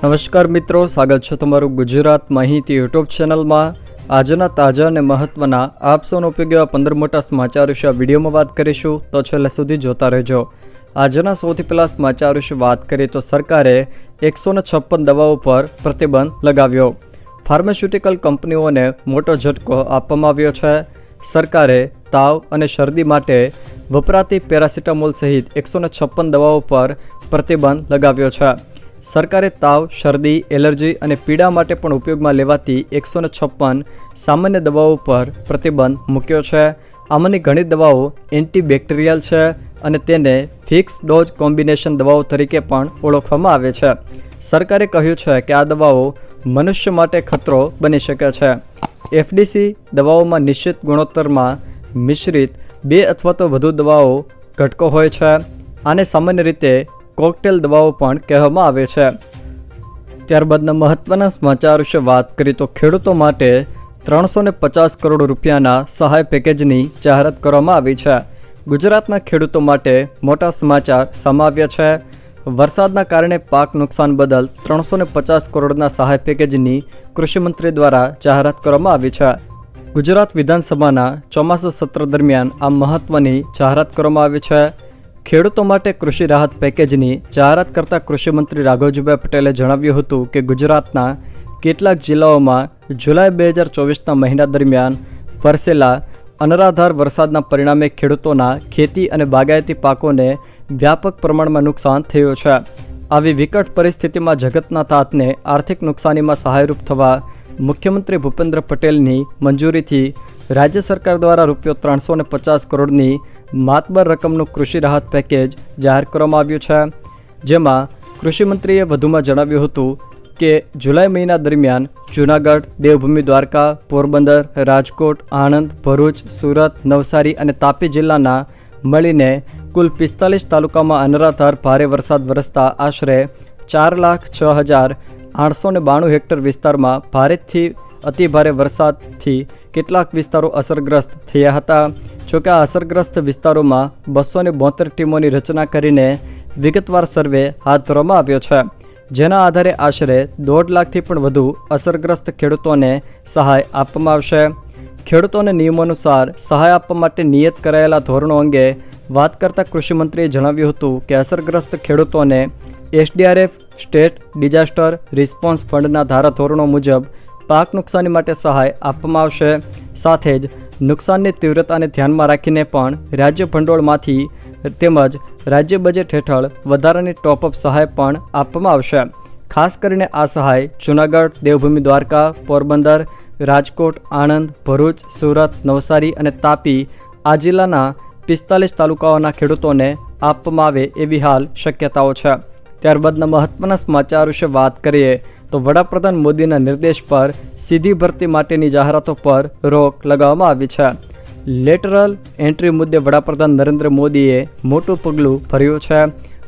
નમસ્કાર મિત્રો, સ્વાગત છે તમારું ગુજરાત માહિતી યુટ્યુબ ચેનલમાં. આજના તાજા અને મહત્વના આપ સૌનો ઉપયોગી એવા પંદર મોટા સમાચાર વિશે વિડીયોમાં વાત કરીશું, તો છેલ્લે સુધી જોતા રહેજો. આજના સૌથી પહેલાં સમાચાર વિશે વાત કરીએ તો સરકારે એકસો છપ્પન દવાઓ પર પ્રતિબંધ લગાવ્યો. ફાર્માસ્યુટિકલ કંપનીઓને મોટો ઝટકો આપવામાં આવ્યો છે. સરકારે તાવ અને શરદી માટે વપરાતી પેરાસિટામોલ સહિત એકસો છપ્પન દવાઓ પર પ્રતિબંધ લગાવ્યો છે. સરકારે તાવ, શરદી, એલર્જી અને પીડા માટે પણ ઉપયોગમાં લેવાતી એકસો છપ્પન સામાન્ય દવાઓ પર પ્રતિબંધ મૂક્યો છે. આમાંની ઘણી દવાઓ એન્ટીબેક્ટેરિયલ છે અને તેને ફિક્સ ડોઝ કોમ્બિનેશન દવાઓ તરીકે પણ ઓળખવામાં આવે છે. સરકારે કહ્યું છે કે આ દવાઓ મનુષ્ય માટે ખતરો બની શકે છે. એફડીસી દવાઓમાં નિશ્ચિત ગુણોત્તરમાં મિશ્રિત બે અથવા તો વધુ દવાઓ ઘટકો હોય છે. આને સામાન્ય રીતે કોકટેલ દવાઓ પણ કહેવામાં આવે છે. ત્યારબાદના મહત્ત્વના સમાચાર વિશે વાત કરીએ તો ખેડૂતો માટે ત્રણસો ને પચાસ કરોડ રૂપિયાના સહાય પેકેજની જાહેરાત કરવામાં આવી છે. ગુજરાતના ખેડૂતો માટે મોટા સમાચાર સમાવ્યા છે. વરસાદના કારણે પાક નુકસાન બદલ ત્રણસો ને પચાસ કરોડના સહાય પેકેજની કૃષિમંત્રી દ્વારા જાહેરાત કરવામાં આવી છે. ગુજરાત વિધાનસભાના ચોમાસા સત્ર દરમિયાન આ મહત્વની જાહેરાત કરવામાં આવી છે. ખેડૂતો માટે કૃષિ રાહત પેકેજની જાહેરાત કરતા કૃષિમંત્રી રાઘવજીભાઈ પટેલે જણાવ્યું હતું કે ગુજરાતના કેટલાક જિલ્લાઓમાં જુલાઈ બે હજાર ચોવીસના મહિના દરમિયાન વરસેલા અનરાધાર વરસાદના પરિણામે ખેડૂતોના ખેતી અને બાગાયતી પાકોને વ્યાપક પ્રમાણમાં નુકસાન થયું છે. આવી વિકટ પરિસ્થિતિમાં જગતના તાતને આર્થિક નુકસાનીમાં સહાયરૂપ થવા મુખ્યમંત્રી ભૂપેન્દ્ર પટેલની મંજૂરીથી રાજ્ય સરકાર દ્વારા રૂપિયો ત્રણસો પચાસ કરોડની માતબર રકમનું કૃષિ રાહત પેકેજ જાહેર કરવામાં આવ્યું છે. જેમાં કૃષિમંત્રીએ વધુમાં જણાવ્યું હતું કે, જુલાઈ મહિના દરમિયાન જૂનાગઢ, દેવભૂમિ દ્વારકા, પોરબંદર, રાજકોટ, આણંદ, ભરૂચ, સુરત, નવસારી અને તાપી જિલ્લાના મળીને કુલ પિસ્તાલીસ તાલુકામાં અનરાધાર ભારે વરસાદ વરસતા આશરે ચાર લાખ છ હજાર આઠસો ને બાણું હેક્ટર વિસ્તારમાં ભારેથી અતિભારે વરસાદથી કેટલાક વિસ્તારો અસરગ્રસ્ત થયા હતા. જોકે આ અસરગ્રસ્ત વિસ્તારોમાં બસો ને ટીમોની રચના કરીને વિગતવાર સર્વે હાથ ધરવામાં આવ્યો છે. જેના આધારે આશરે દોઢ લાખથી પણ વધુ અસરગ્રસ્ત ખેડૂતોને સહાય આપવામાં આવશે. ખેડૂતોને નિયમો અનુસાર સહાય આપવા માટે નિયત કરાયેલા ધોરણો અંગે વાત કરતા કૃષિમંત્રીએ જણાવ્યું હતું કે અસરગ્રસ્ત ખેડૂતોને એસડીઆરએફ, સ્ટેટ ડિઝાસ્ટર રિસ્પોન્સ ફંડના ધારાધોરણો મુજબ પાક નુકસાની માટે સહાય આપવામાં આવશે. સાથે જ નુકસાનની તીવ્રતાને ધ્યાનમાં રાખીને પણ રાજ્ય ભંડોળમાંથી તેમજ રાજ્ય બજેટ હેઠળ વધારાની ટોપઅપ સહાય પણ આપવામાં આવશે. ખાસ કરીને આ સહાય જૂનાગઢ, દેવભૂમિ, દ્વારકા, પોરબંદર, રાજકોટ, આણંદ, ભરૂચ, સુરત, નવસારી અને તાપી આ જિલ્લાના પિસ્તાલીસ તાલુકાઓના ખેડૂતોને આપવામાં આવે એવી હાલ શક્યતાઓ છે. ત્યારબાદના મહત્વના સમાચાર વિશે વાત કરીએ તો વડાપ્રધાન મોદીના નિર્દેશ પર સીધી ભરતી માટેની જાહેરાતો પર રોક લગાવવામાં આવી છે. લેટરલ એન્ટ્રી મુદ્દે વડાપ્રધાન નરેન્દ્ર મોદીએ મોટું પગલું ભર્યું છે.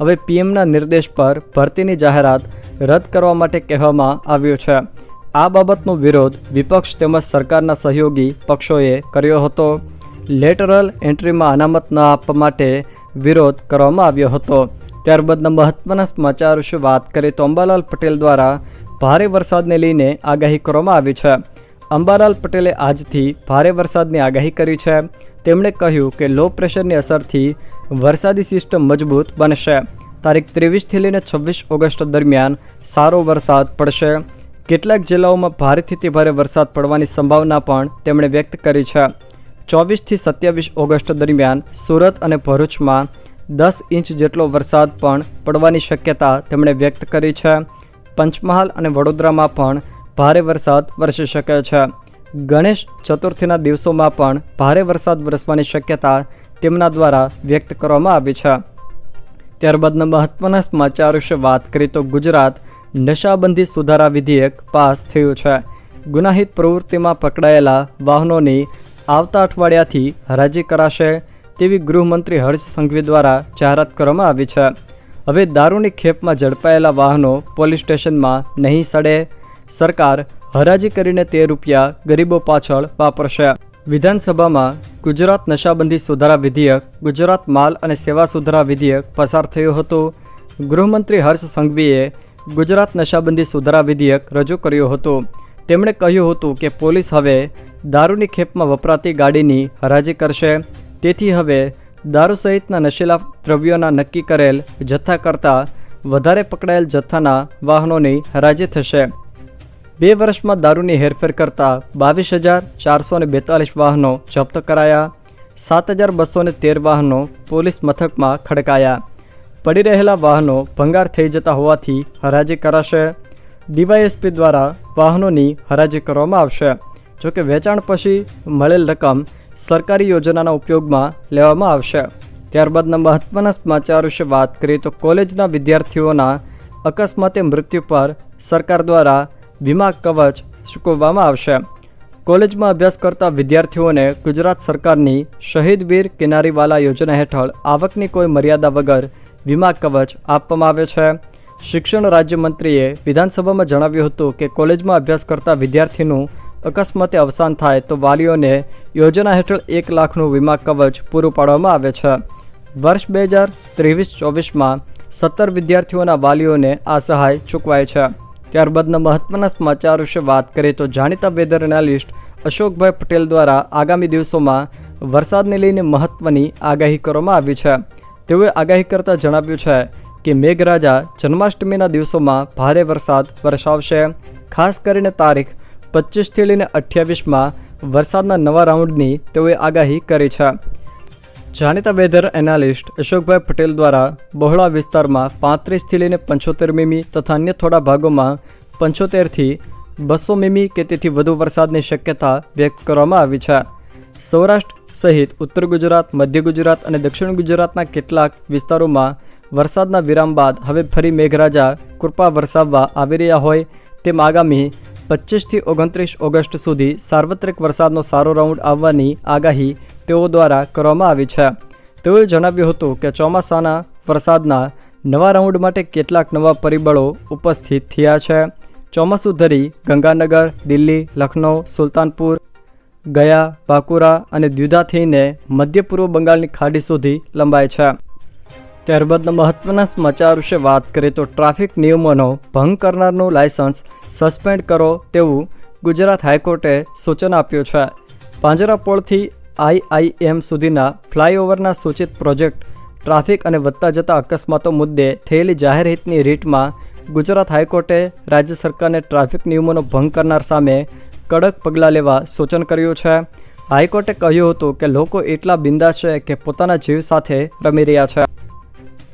હવે પીએમના નિર્દેશ પર ભરતીની જાહેરાત રદ કરવા માટે કહેવામાં આવ્યું છે. આ બાબતનો વિરોધ વિપક્ષ તેમજ સરકારના સહયોગી પક્ષોએ કર્યો હતો. લેટરલ એન્ટ્રીમાં અનામત ન આપવા માટે વિરોધ કરવામાં આવ્યો હતો. ત્યારબાદના મહત્વના સમાચાર વિશે વાત કરીએ તો અંબાલાલ પટેલ દ્વારા ભારે વરસાદને લઈને આગાહી કરવામાં આવી છે. અંબાલાલ પટેલે આજથી ભારે વરસાદની આગાહી કરી છે. તેમણે કહ્યું કે લો પ્રેશરની અસરથી વરસાદી સિસ્ટમ મજબૂત બનશે. તારીખ ત્રેવીસથી લઈને છવ્વીસ ઓગસ્ટ દરમિયાન સારો વરસાદ પડશે. કેટલાક જિલ્લાઓમાં ભારેથી ભારે વરસાદ પડવાની સંભાવના પણ તેમણે વ્યક્ત કરી છે. ચોવીસથી સત્યાવીસ ઓગસ્ટ દરમિયાન સુરત અને ભરૂચમાં દસ ઇંચ જેટલો વરસાદ પણ પડવાની શક્યતા તેમણે વ્યક્ત કરી છે. પંચમહાલ અને વડોદરામાં પણ ભારે વરસાદ વરસી શકે છે. ગણેશ ચતુર્થીના દિવસોમાં પણ ભારે વરસાદ વરસવાની શક્યતા તેમના દ્વારા વ્યક્ત કરવામાં આવી છે. ત્યારબાદના મહત્વના સમાચાર વિશે વાત કરીએ તો ગુજરાત નશાબંધી સુધારા વિધેયક પાસ થયું છે. ગુનાહિત પ્રવૃત્તિમાં પકડાયેલા વાહનોની આવતા અઠવાડિયાથી હરાજી કરાશે તેવી ગૃહમંત્રી હર્ષ સંઘવી દ્વારા જાહેરાત કરવામાં આવી છે. હવે દારૂની ખેપમાં ઝડપાયેલા વાહનો પોલીસ સ્ટેશનમાં નહીં સડે. સરકાર હરાજી કરીને તે રૂપિયા ગરીબો પાછળ વાપરશે. વિધાનસભામાં ગુજરાત નશાબંધી સુધારા વિધેયક, ગુજરાત માલ અને સેવા સુધારા વિધેયક પસાર થયું હતું. ગૃહમંત્રી હર્ષ સંઘવીએ ગુજરાત નશાબંધી સુધારા વિધેયક રજૂ કર્યું હતું. તેમણે કહ્યું હતું કે પોલીસ હવે દારૂની ખેપમાં વપરાતી ગાડીની હરાજી કરશે. તેથી હવે દારૂ સહિતના નશીલા દ્રવ્યોના નક્કી કરેલ જથ્થા કરતાં વધારે પકડાયેલ જથ્થાના વાહનોની હરાજી થશે. બે વર્ષમાં દારૂની હેરફેર કરતા બાવીસ હજાર ચારસો ને બેતાલીસ વાહનો જપ્ત કરાયા. સાત હજાર બસો તેર વાહનો પોલીસ મથકમાં ખડકાયા. પડી રહેલા વાહનો ભંગાર થઈ જતા હોવાથી હરાજી કરાશે. ડીવાયએસપી દ્વારા વાહનોની હરાજી કરવામાં આવશે. જોકે વેચાણ પછી મળેલ રકમ સરકારી યોજનાના ઉપયોગમાં લેવામાં આવશે. ત્યારબાદના મહત્વના સમાચાર વિશે વાત કરીએ તો કોલેજના વિદ્યાર્થીઓના અકસ્માતે મૃત્યુ પર સરકાર દ્વારા વીમા કવચ ચૂકવવામાં આવશે. કોલેજમાં અભ્યાસ કરતા વિદ્યાર્થીઓને ગુજરાત સરકારની શહીદ વીર કિનારીવાલા યોજના હેઠળ આવકની કોઈ મર્યાદા વગર વીમા કવચ આપવામાં આવે છે. શિક્ષણ રાજ્યમંત્રીએ વિધાનસભામાં જણાવ્યું હતું કે કોલેજમાં અભ્યાસ કરતા વિદ્યાર્થીનું અકસ્માતે અવસાન થાય તો વાલીઓને યોજના હેઠળ એક લાખનું વીમા કવચ પૂરું પાડવામાં આવે છે. વર્ષ બે હજાર ત્રેવીસ ચોવીસમાં સત્તર વિદ્યાર્થીઓના વાલીઓને આ સહાય ચૂકવાય છે. ત્યારબાદના મહત્વના સમાચાર વિશે વાત કરીએ તો જાણીતા વેધર એનાલિસ્ટ અશોકભાઈ પટેલ દ્વારા આગામી દિવસોમાં વરસાદને લઈને મહત્વની આગાહી કરવામાં આવી છે. તેઓએ આગાહી કરતાં જણાવ્યું છે કે મેઘરાજા જન્માષ્ટમીના દિવસોમાં ભારે વરસાદ વરસાવશે. ખાસ કરીને તારીખ પચીસથી લઈને અઠ્યાવીસમાં વરસાદના નવા રાઉન્ડની તેઓએ આગાહી કરી છે. જાણીતા વેધર એનાલિસ્ટ અશોકભાઈ પટેલ દ્વારા બહોળા વિસ્તારમાં પાંત્રીસથી લઈને પંચોતેર મીમી તથા અન્ય થોડા ભાગોમાં પંચોતેરથી બસો મીમી કે તેથી વધુ વરસાદની શક્યતા વ્યક્ત કરવામાં આવી છે. સૌરાષ્ટ્ર સહિત ઉત્તર ગુજરાત, મધ્ય ગુજરાત અને દક્ષિણ ગુજરાતના કેટલાક વિસ્તારોમાં વરસાદના વિરામ બાદ હવે ફરી મેઘરાજા કૃપા વરસાવવા આવી રહ્યા હોય તેમ આગામી પચીસથી ઓગણત્રીસ ઓગસ્ટ સુધી સાર્વત્રિક વરસાદનો સારો રાઉન્ડ આવવાની આગાહી તેઓ દ્વારા કરવામાં આવી છે. તેઓએ જણાવ્યું હતું કે ચોમાસાના વરસાદના નવા રાઉન્ડ માટે કેટલાક નવા પરિબળો ઉપસ્થિત થયા છે. ચોમાસું ધરી ગંગાનગર, દિલ્હી લખનૌ સુલતાનપુર, ગયા, બાકુરા અને દ્વિધા થઈને મધ્ય પૂર્વ બંગાળની ખાડી સુધી લંબાય છે. ત્યારબાદના મહત્વના સમાચાર વિશે વાત કરીએ તો ટ્રાફિક નિયમોનો ભંગ કરનારનું લાયસન્સ સસ્પેન્ડ કરો તેવું ગુજરાત હાઈકોર્ટે સૂચન આપ્યું છે. પાંજરાપોળથી આઈઆઈએમ સુધીના ફ્લાયઓવરના સૂચિત પ્રોજેક્ટ ટ્રાફિક અને વધતા જતા અકસ્માતો મુદ્દે થયેલી જાહેર હિતની રીટમાં ગુજરાત હાઈકોર્ટે રાજ્ય સરકારને ટ્રાફિક નિયમોનો ભંગ કરનાર સામે કડક પગલાં લેવા સૂચન કર્યું છે. હાઈકોર્ટે કહ્યું હતું કે લોકો એટલા બિંદાસ છે કે પોતાના જીવ સાથે રમી રહ્યા છે.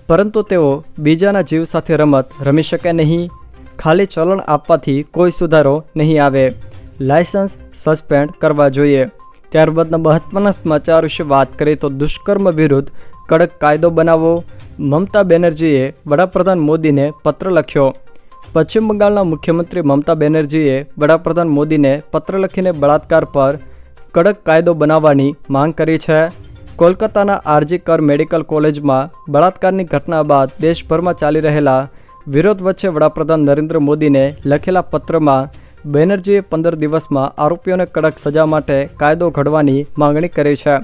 પરંતુ તેઓ બીજાના જીવ સાથે રમત રમી શકે નહીં. ખાલી ચલણ આપવાથી કોઈ સુધારો નહીં આવે. લાયસન્સ સસ્પેન્ડ કરવા જોઈએ. ત્યારબાદના મહત્વના સમાચાર વિશે વાત કરીએ તો દુષ્કર્મ વિરુદ્ધ કડક કાયદો બનાવવો મમતા બેનર્જીએ વડાપ્રધાન મોદીને પત્ર લખ્યો. પશ્ચિમ બંગાળના મુખ્યમંત્રી મમતા બેનર્જીએ વડાપ્રધાન મોદીને પત્ર લખીને બળાત્કાર પર કડક કાયદો બનાવવાની માંગ કરી છે. કોલકાતાના આરજી કર મેડિકલ કોલેજમાં બળાત્કારની ઘટના બાદ દેશભરમાં ચાલી રહેલા વિરોધ વચ્ચે વડાપ્રધાન નરેન્દ્ર મોદીને લખેલા પત્રમાં બેનર્જીએ પંદર દિવસમાં આરોપીઓને કડક સજા માટે કાયદો ઘડવાની માંગણી કરી છે.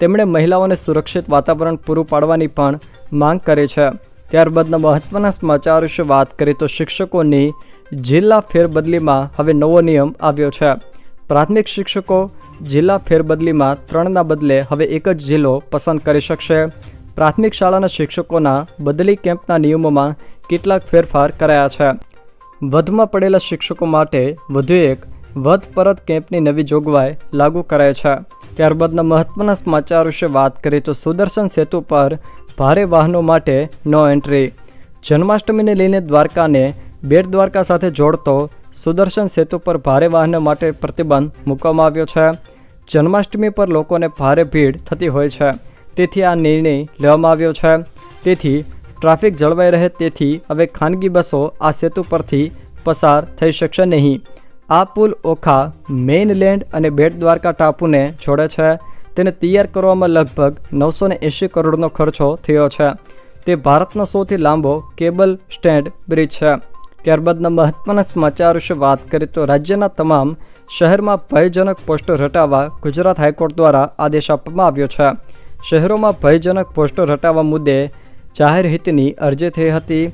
તેમણે મહિલાઓને સુરક્ષિત વાતાવરણ પૂરું પાડવાની પણ માંગ કરી છે. ત્યારબાદના મહત્વના સમાચાર વિશે વાત કરીએ તો શિક્ષકોની જિલ્લા ફેરબદલીમાં હવે નવો નિયમ આવ્યો છે. પ્રાથમિક શિક્ષકો જિલ્લા ફેરબદલીમાં ત્રણના બદલે હવે એક જ જિલ્લો પસંદ કરી શકશે. પ્રાથમિક શાળાના શિક્ષકોના બદલી કેમ્પના નિયમોમાં કેટલાક ફેરફાર કરાયા છે. વધમાં પડેલા શિક્ષકો માટે વધુ એક વધ પરત કેમ્પની નવી જોગવાઈ લાગુ કરાય છે. ત્યારબાદના મહત્વના સમાચાર વિશે વાત કરીએ તો સુદર્શન સેતુ પર ભારે વાહનો માટે નો એન્ટ્રી. જન્માષ્ટમીને લઈને દ્વારકાને બેટ દ્વારકા સાથે જોડતો સુદર્શન સેતુ પર ભારે વાહનો માટે પ્રતિબંધ મૂકવામાં આવ્યો છે. જન્માષ્ટમી પર લોકોને ભારે ભીડ થતી હોય છે. તેથી આ નિર્ણય લેવામાં આવ્યો છે. તેથી ટ્રાફિક જળવાઈ રહે તેથી હવે ખાનગી બસો આ સેતુ પરથી પસાર થઈ શકશે નહીં. આ પુલ ઓખા, મેઇનલેન્ડ અને બેટ દ્વારકા ટાપુને જોડે છે. તેને તૈયાર કરવામાં લગભગ નવસો ને એંશી કરોડનો ખર્ચો થયો છે. તે ભારતનો સૌથી લાંબો કેબલ સ્ટેન્ડ બ્રિજ છે. ત્યારબાદના મહત્વના સમાચાર વિશે વાત કરીએ તો રાજ્યના તમામ શહેરમાં ભયજનક પોસ્ટર હટાવવા ગુજરાત હાઈકોર્ટ દ્વારા આદેશ આપવામાં આવ્યો છે. શહેરોમાં ભયજનક પોસ્ટર હટાવવા મુદ્દે જાહેર હિતની અરજી થઈ હતી.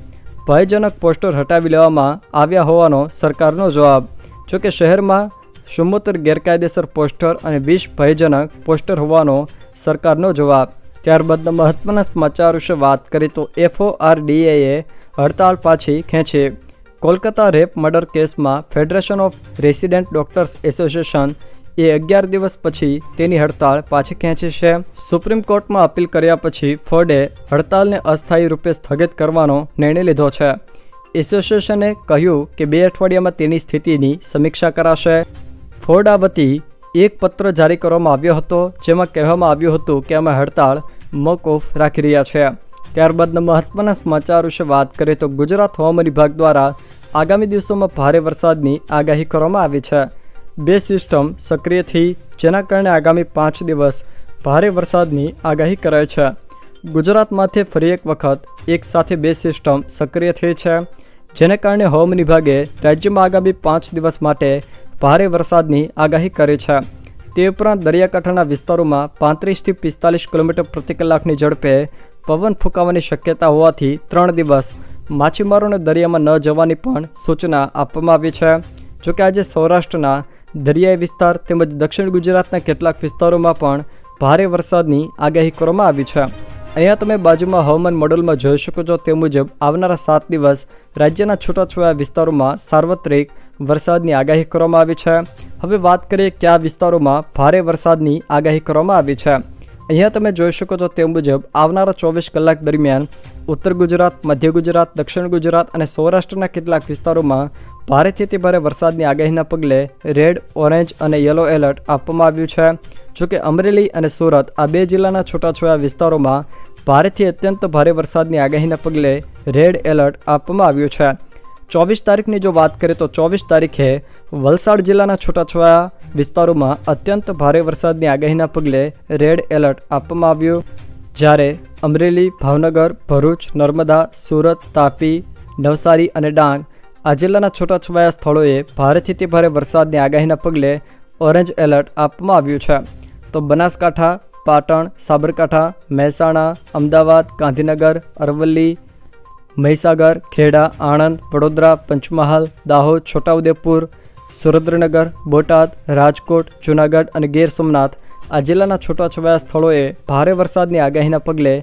ભયજનક પોસ્ટર હટાવી લેવામાં આવ્યા હોવાનો સરકારનો જવાબ. જોકે શહેરમાં ચુમ્મોતેર ગેરકાયદેસર પોસ્ટર અને વીસ ભયજનક પોસ્ટર હોવાનો સરકારનો જવાબ. ત્યારબાદના મહત્વના સમાચાર વિશે વાત કરીએ તો એફઓઆરડીએએ હડતાળ પાછી ખેંચી. કોલકાતા રેપ મર્ડર કેસમાં federation of resident doctors association એ અગિયાર દિવસ પછી તેની હડતાળ પાછી ખેંચી છે. સુપ્રીમ કોર્ટમાં અપીલ કર્યા પછી ફોર્ડે હડતાલને અસ્થાયી રૂપે સ્થગિત કરવાનો નિર્ણય લીધો છે. એસોસિએશને કહ્યું કે બે અઠવાડિયામાં તેની સ્થિતિની સમીક્ષા કરાશે. ફોર્ડ આ વતી એક પત્ર જારી કરવામાં આવ્યો હતો, જેમાં કહેવામાં આવ્યું હતું કે અમે હડતાળ મોકૂફ રાખી રહ્યા છે. ત્યારબાદના મહત્વના સમાચાર વિશે વાત કરીએ તો ગુજરાત હવામાન વિભાગ દ્વારા આગામી દિવસોમાં ભારે વરસાદની આગાહી કરવામાં આવી છે. બે સિસ્ટમ સક્રિય થઈ જેના કારણે આગામી પાંચ દિવસ ભારે વરસાદની આગાહી કરાઈ છે. ગુજરાતમાંથી ફરી એક વખત એક સાથે બે સિસ્ટમ સક્રિય થઈ છે, જેને કારણે હવામાન વિભાગે રાજ્યમાં આગામી પાંચ દિવસ માટે ભારે વરસાદની આગાહી કરી છે. તે ઉપરાંત દરિયાકાંઠાના વિસ્તારોમાં પાંત્રીસથી પિસ્તાલીસ કિલોમીટર પ્રતિ કલાકની ઝડપે પવન ફૂંકાવાની શક્યતા હોવાથી ત્રણ દિવસ માછીમારોને દરિયામાં ન જવાની પણ સૂચના આપવામાં આવી છે. જોકે આજે સૌરાષ્ટ્રના દરિયાઈ વિસ્તાર તેમજ દક્ષિણ ગુજરાતના કેટલાક વિસ્તારોમાં પણ ભારે વરસાદની આગાહી કરવામાં આવી છે. અહીંયા તમે બાજુમાં હવામાન મોડલમાં જોઈ શકો છો તે મુજબ આવનારા સાત દિવસ રાજ્યના છૂટાછવાયા વિસ્તારોમાં સાર્વત્રિક વરસાદની આગાહી કરવામાં આવી છે. હવે વાત કરીએ કયા વિસ્તારોમાં ભારે વરસાદની આગાહી કરવામાં આવી છે. અહીંયા તમે જોઈ શકો છો તે મુજબ આવનારા ચોવીસ કલાક દરમિયાન ઉત્તર ગુજરાત, મધ્ય ગુજરાત, દક્ષિણ ગુજરાત અને સૌરાષ્ટ્રના કેટલાક વિસ્તારોમાં ભારેથી અતિ ભારે વરસાદની આગાહીના પગલે રેડ, ઓરેન્જ અને યલો એલર્ટ આપવામાં આવ્યું છે. જોકે અમરેલી અને સુરત આ બે જિલ્લાના છૂટાછવાયા વિસ્તારોમાં ભારેથી અત્યંત ભારે વરસાદની આગાહીના પગલે રેડ એલર્ટ આપવામાં આવ્યું છે. ચોવીસ તારીખની જો વાત કરીએ તો ચોવીસ તારીખે વલસાડ જિલ્લાના છૂટાછવાયા વિસ્તારોમાં અત્યંત ભારે વરસાદની આગાહીના પગલે રેડ એલર્ટ આપવામાં આવ્યું. જ્યારે અમરેલી, ભાવનગર, ભરૂચ, નર્મદા, સુરત, તાપી, નવસારી અને ડાંગ આ જિલ્લાના છૂટાછવાયા સ્થળોએ ભારેથી તે ભારે વરસાદની આગાહીના પગલે ઓરેન્જ એલર્ટ આપવામાં આવ્યું છે. તો બનાસકાંઠા, પાટણ, સાબરકાંઠા, મહેસાણા, અમદાવાદ, ગાંધીનગર, અરવલ્લી મહીસાગર, ખેડા, આણંદ, વડોદરા, પંચમહાલ, દાહોદ, છોટાઉદેપુર, સુરેન્દ્રનગર, બોટાદ, રાજકોટ, જૂનાગઢ અને ગીર સોમનાથ આ જિલ્લાના છૂટાછવાયા સ્થળોએ ભારે વરસાદની આગાહીના પગલે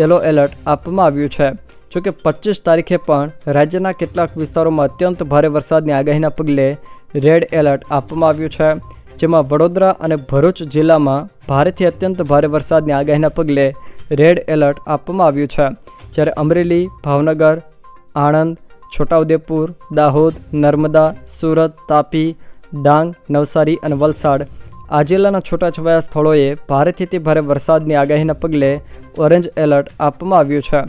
યલો એલર્ટ આપવામાં આવ્યું છે. જોકે પચીસ તારીખે પણ રાજ્યના કેટલાક વિસ્તારોમાં અત્યંત ભારે વરસાદની આગાહીના પગલે રેડ એલર્ટ આપવામાં આવ્યું છે. જેમાં વડોદરા અને ભરૂચ જિલ્લામાં ભારેથી અત્યંત ભારે વરસાદની આગાહીના પગલે રેડ એલર્ટ આપવામાં આવ્યું છે. જ્યારે અમરેલી, ભાવનગર, આણંદ, છોટાઉદેપુર, દાહોદ, નર્મદા, સુરત, તાપી, ડાંગ, નવસારી અને વલસાડ આ જિલ્લાના છૂટાછવાયા સ્થળોએ ભારેથી ભારે વરસાદની આગાહીના પગલે ઓરેન્જ એલર્ટ આપવામાં આવ્યું છે.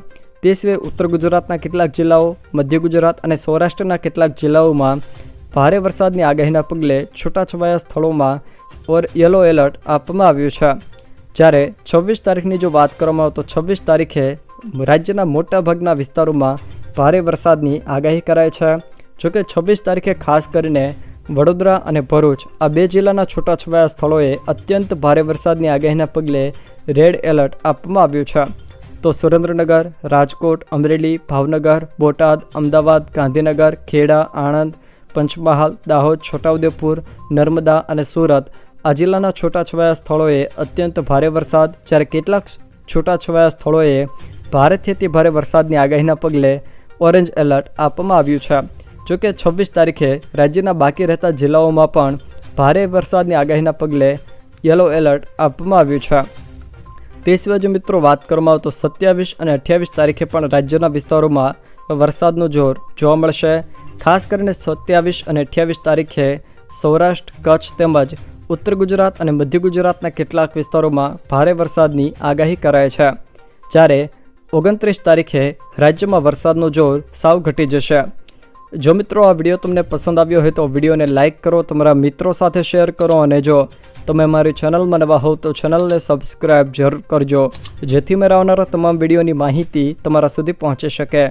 તે સિવાય ઉત્તર ગુજરાતના કેટલાક જિલ્લાઓ, મધ્ય ગુજરાત અને સૌરાષ્ટ્રના કેટલાક જિલ્લાઓમાં ભારે વરસાદની આગાહીના પગલે છૂટાછવાયા સ્થળોમાં ઓર યલો એલર્ટ આપવામાં આવ્યું છે. જ્યારે છવ્વીસ તારીખની જો વાત કરવામાં આવે તો છવ્વીસ તારીખે રાજ્યના મોટાભાગના વિસ્તારોમાં ભારે વરસાદની આગાહી કરાઈ છે. જોકે છવ્વીસ તારીખે ખાસ કરીને વડોદરા અને ભરૂચ આ બે જિલ્લાના છૂટાછવાયા સ્થળોએ અત્યંત ભારે વરસાદની આગાહીના પગલે રેડ એલર્ટ આપવામાં આવ્યું છે. તો સુરેન્દ્રનગર, રાજકોટ, અમરેલી, ભાવનગર, બોટાદ, અમદાવાદ, ગાંધીનગર, ખેડા, આણંદ, પંચમહાલ, દાહોદ, છોટાઉદેપુર, નર્મદા અને સુરત આ જિલ્લાના છૂટાછવાયા સ્થળોએ અત્યંત ભારે વરસાદ. જ્યારે કેટલાક છૂટાછવાયા સ્થળોએ ભારેથી અતિ ભારે વરસાદની આગાહીના પગલે ઓરેન્જ એલર્ટ આપવામાં આવ્યું છે. જોકે છવ્વીસ તારીખે રાજ્યના બાકી રહેતા જિલ્લાઓમાં પણ ભારે વરસાદની આગાહીના પગલે યલો એલર્ટ આપવામાં આવ્યું છે. તે સિવાય જો મિત્રો વાત કરવામાં આવે તો સત્યાવીસ અને અઠ્યાવીસ તારીખે પણ રાજ્યના વિસ્તારોમાં વરસાદનું જોર જોવા મળશે. ખાસ કરીને સત્યાવીસ અને અઠ્યાવીસ તારીખે સૌરાષ્ટ્ર, કચ્છ તેમજ ઉત્તર ગુજરાત અને મધ્ય ગુજરાતના કેટલાક વિસ્તારોમાં ભારે વરસાદની આગાહી કરાય છે. જ્યારે ઓગણત્રીસ તારીખે રાજ્યમાં વરસાદનો જોર સાવ ઘટી જશે. જો મિત્રો આ વીડિયો તમને પસંદ આવ્યો હોય તો વિડીયોને લાઇક કરો, તમારા મિત્રો સાથે શેર કરો અને જો તમે મારી ચેનલમાં નવા હોવ તો ચેનલને સબસ્ક્રાઈબ જરૂર કરજો, જેથી મેં આવનારા તમામ વિડીયોની માહિતી તમારા સુધી પહોંચી શકે.